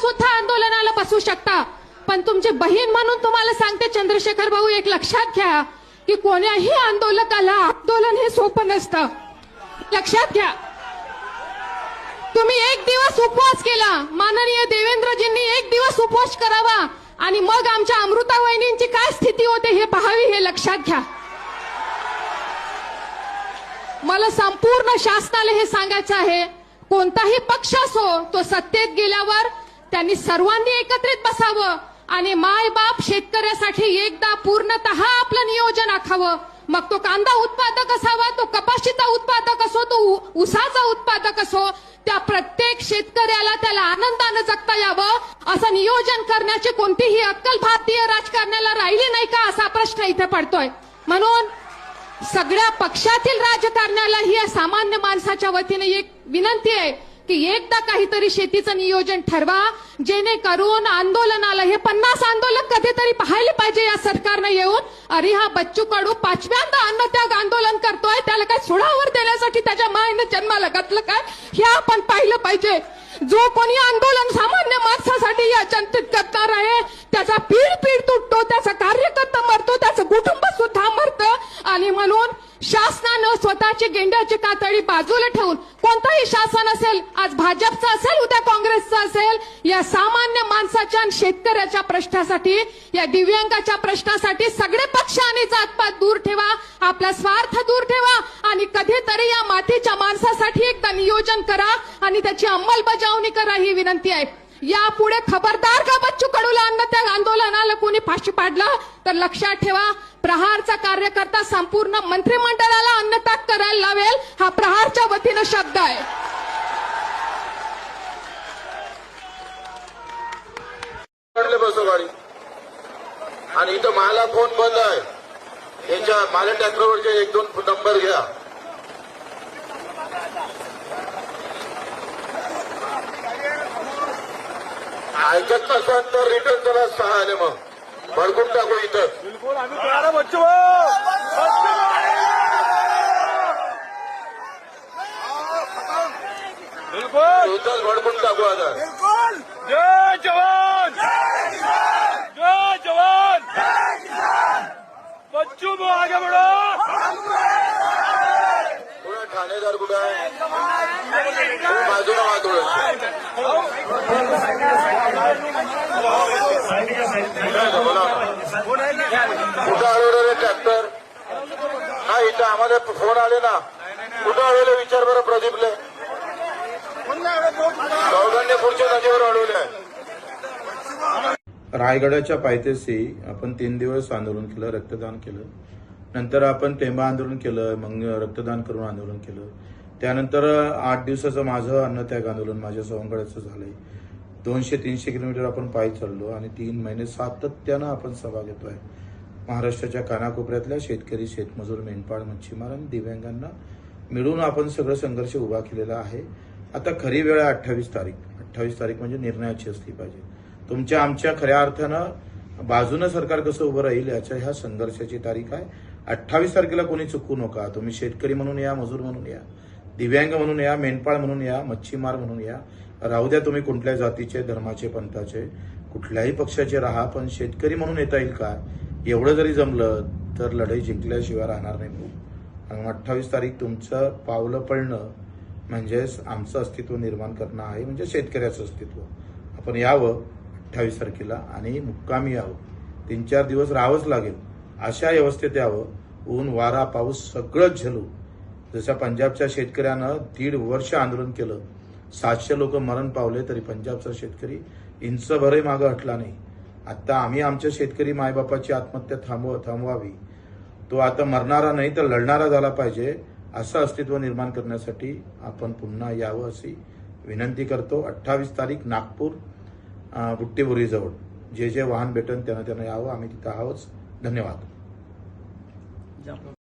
सुद्धा आंदोलनाला बसू शकता. पण तुमची बहीण म्हणून तुम्हाला सांगते चंद्रशेखर भाऊ एक लक्षात घ्या की कोण्याही आंदोलकाला आंदोलन हे सोपं नसतं. लक्षात घ्या. तुम्ही एक दिवस उपवास केला. माननीय देवेंद्रजींनी एक दिवस उपवास करावा. आणि मग आमच्या अमृता वहिनींची काय स्थिती होते हे पाहावी हे लक्षात घ्या. मला संपूर्ण शासनाला हे सांगायचं आहे कोणताही पक्ष असो तो सत्तेत गेल्यावर त्यांनी सर्वांनी एकत्रित बसावं आणि माय बाप शेतकऱ्यासाठी एकदा पूर्णतः आपलं नियोजन आखावं. मग तो कांदा उत्पादक असावा तो कपाशीचा उत्पादक असो तो उसाचा उत्पादक असो त्या प्रत्येक शेतकऱ्याला त्याला आनंदानं जगता यावं. असं नियोजन करण्याची कोणतीही अक्कल भारतीय राजकारण्याला राहिली नाही का असा प्रश्न इथे पडतोय. म्हणून सगळ्या पक्षातील राजकारण्याला ही या सामान्य माणसाच्या वतीने एक विनंती आहे. की एकदा काहीतरी शेतीचं नियोजन ठरवा जेणेकरून आंदोलनाला हे पन्नास आंदोलक कधीतरी पाहायला पाहिजे या सरकारनं येऊन अरे हा बच्चू कडू पाचव्यांदा अन्नत्याग आंदोलन करतोय त्याला काय सोडावर देण्यासाठी त्याच्या मायनं जन्माला घातलं काय? हे आपण पाहिलं पाहिजे. जो कोणी आंदोलन सामान्य माणसासाठी या जनतेत करणार आहे त्याचा पीड पीड तुटतो त्याचा कार्यकर्ता मरतो त्याचं कुटुंब सुद्धा मरतं. आणि म्हणून शासनानं स्वतःची गेंड्याची कातडी बाजूला ठेवून कोणताही शासन असेल आज भाजपचं असेल उद्या काँग्रेसचं असेल या सामान्य माणसाच्या आणि शेतकऱ्याच्या प्रश्नासाठी या दिव्यांगाच्या प्रश्नासाठी सगळे पक्ष आणि जातपात दूर ठेवा आपला स्वार्थ दूर ठेवा आणि कधीतरी या मातीच्या माणसासाठी एकदा नियोजन करा आणि त्याची अंमलबजावणी करा ही विनंती आहे. यापुढे खबरदार का बच्चू कडूला अन्न त्या आंदोलनाला कोणी फाशी पाडलं? तर लक्षात ठेवा प्रहारचा कार्यकर्ता संपूर्ण मंत्रिमंडळाला अन्नत्याग करायला लावेल हा प्रहारच्या वतीनं शब्द आहे. बसो गाडी. आणि इथं मला फोन बंद आहे. याच्या माझ्या ट्रॅक्टरवरचे एक दोन नंबर घ्या. ऐकत नसाल तर रिटर्न चला सहा आले मग. भडकून टाकू इथं. बिल्कुल आम्ही तयार आहे बच्चू बिल्कुल. इथंच भडकून टाकू आता. जय जवान. जय जवान. बच्चू को आगे बढ़ो. पुढे ठाणेदार कुठे आहे? बाजूला थोडं ना. कुठं ट्रॅक्टर हा इथं आम्हाला फोन आले ना. कुठं अडवले विचार बरं प्रदीपले. गौधान्यपूरच्या नदीवर अडवले रायगडाच्या पायथ्याशी आपण तीन दिवस आंदोलन केलं रक्तदान केलं. नंतर आपण टेंबा आंदोलन केलं मग रक्तदान करून आंदोलन केलं. त्यानंतर आठ दिवसाचं माझं अन्नत्याग आंदोलन माझ्या सवंगड्याचं झालंय. दोनशे तीनशे किलोमीटर आपण पायी चाललो आणि तीन महिने सातत्यानं आपण सभा घेतोय. महाराष्ट्राच्या कानाकोपऱ्यातल्या शेतकरी शेतमजूर मेंढपाळ मच्छीमार आणि दिव्यांगांना मिळून आपण सगळं संघर्ष उभा केलेला आहे. आता खरी वेळ अठ्ठावीस तारीख. अठ्ठावीस तारीख म्हणजे निर्णयाची असली पाहिजे. तुमच्या आमच्या खऱ्या अर्थानं बाजूनं सरकार कसं उभं राहील याच्या ह्या संघर्षाची तारीख आहे. अठ्ठावीस तारखेला कोणी चुकू नका. तुम्ही शेतकरी म्हणून या मजूर म्हणून या. दिव्यांग म्हणून या मेंढपाळ म्हणून या मच्छीमार म्हणून या. राहू द्या तुम्ही कुठल्या जातीचे धर्माचे पंथाचे कुठल्याही पक्षाचे राहा पण शेतकरी म्हणून येता येईल का? एवढं जरी जमलं तर लढाई जिंकल्याशिवाय राहणार नाही भाऊ. अठ्ठावीस तारीख तुमचं पावलं पडणं म्हणजेच आमचं अस्तित्व निर्माण करणं आहे म्हणजे शेतकऱ्याचं अस्तित्व. आपण यावं अठ्ठावीस तारखेला आणि मुक्कामी यावं. तीन चार दिवस राहावंच लागेल. अशा व्यवस्थेत यावं. ऊन वारा पाऊस सगळंच झेलू. जसं पंजाबच्या शेतकऱ्यानं दीड वर्ष आंदोलन केलं सातशे लोक मरण पावले तरी पंजाबचा शेतकरी इंचभरही मागं हटला नाही. आता आम्ही आमच्या शेतकरी मायबापाची आत्महत्या थांबव थांबवावी. तो आता मरणारा नाही तर लढणारा झाला पाहिजे असं अस्तित्व निर्माण करण्यासाठी आपण पुन्हा यावं अशी विनंती करतो. अठ्ठावीस तारीख नागपूर बुट्टीबुरीजवळ. जे जे वाहन भेटन त्यांना त्यांना यावं. आम्ही तिथं आहोत. धन्यवाद.